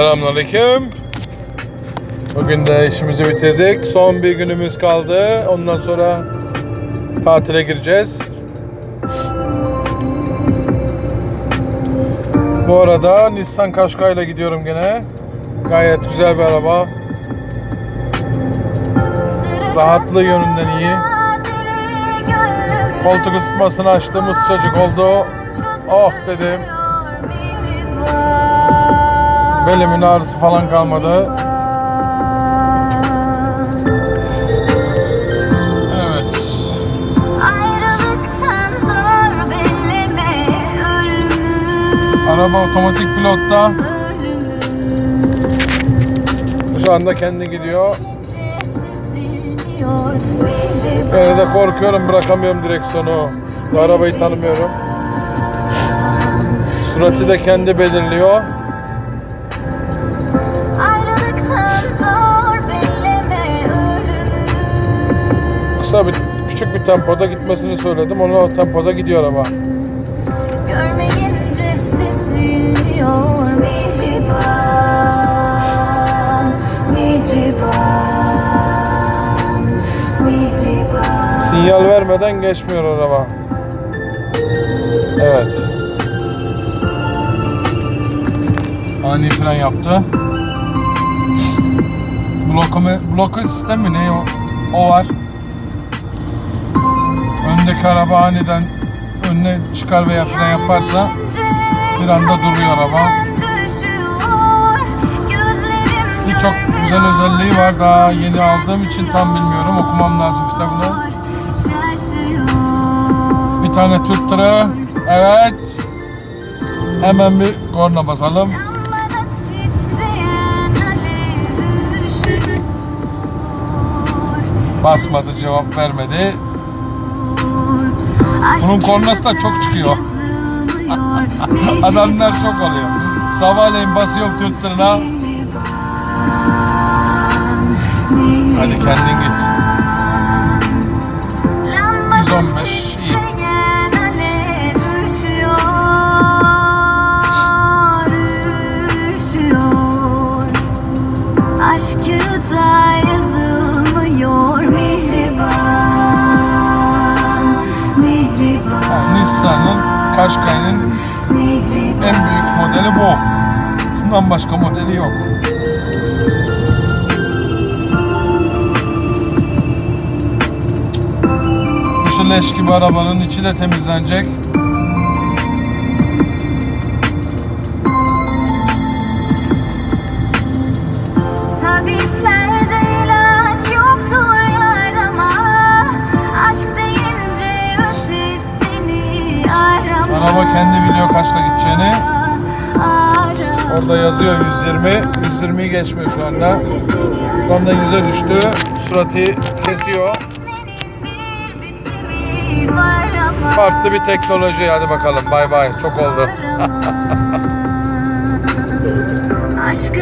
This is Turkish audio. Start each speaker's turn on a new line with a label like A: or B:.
A: Selamünaleyküm. Bugün de işimizi bitirdik. Son bir günümüz kaldı. Ondan sonra tatile gireceğiz. Bu arada Nissan Qashqai ile gidiyorum gene. Gayet güzel bir araba.
B: Rahatlığı yönünden iyi.
A: Koltuk ısıtmasını açtığımız sıcacık oldu. Oh dedim. Belimin ağrısı falan kalmadı. Araba otomatik pilotta. Şu anda kendi gidiyor. Gene de korkuyorum bırakamıyorum direksiyonu. Bu arabayı tanımıyorum. Suratı da kendi belirliyor. Kısa bir küçük bir tempoda gitmesini söyledim. Onu o tempoda gidiyor ama.
B: Görmeyince sesiniyor mihriban Mihriban Mihriban
A: Sinyal vermeden geçmiyor araba. Evet. Ani fren yaptı. Blokome, bloku sistemi ne o? O var. Öndeki araba aniden önüne çıkar veya fren yaparsa bir anda duruyor araba. Birçok güzel özelliği var. Daha yeni aldığım için tam bilmiyorum. Okumam lazım kitabını. Bir tane Türk tırı. Evet. Hemen bir korna basalım. Basmadı, cevap vermedi. Bunun kornası da çok çıkıyor. Adamlar şok oluyor. Sabahleyin basıyorum Türk tırına. Hadi kendin git. 115 iyi.
B: Aşkı da Mihriban
A: en büyük modeli bu. Bundan başka modeli yok. Şu leş gibi arabanın içi de temizlenecek. Araba kendi biliyor kaçta gideceğini. Orada yazıyor 120. 120'yi geçmiyor şu anda. Şu anda 100'e düştü. Suratı kesiyor. Farklı bir teknoloji. Hadi bakalım. Bay bay. Çok oldu.
B: arama. Aşkı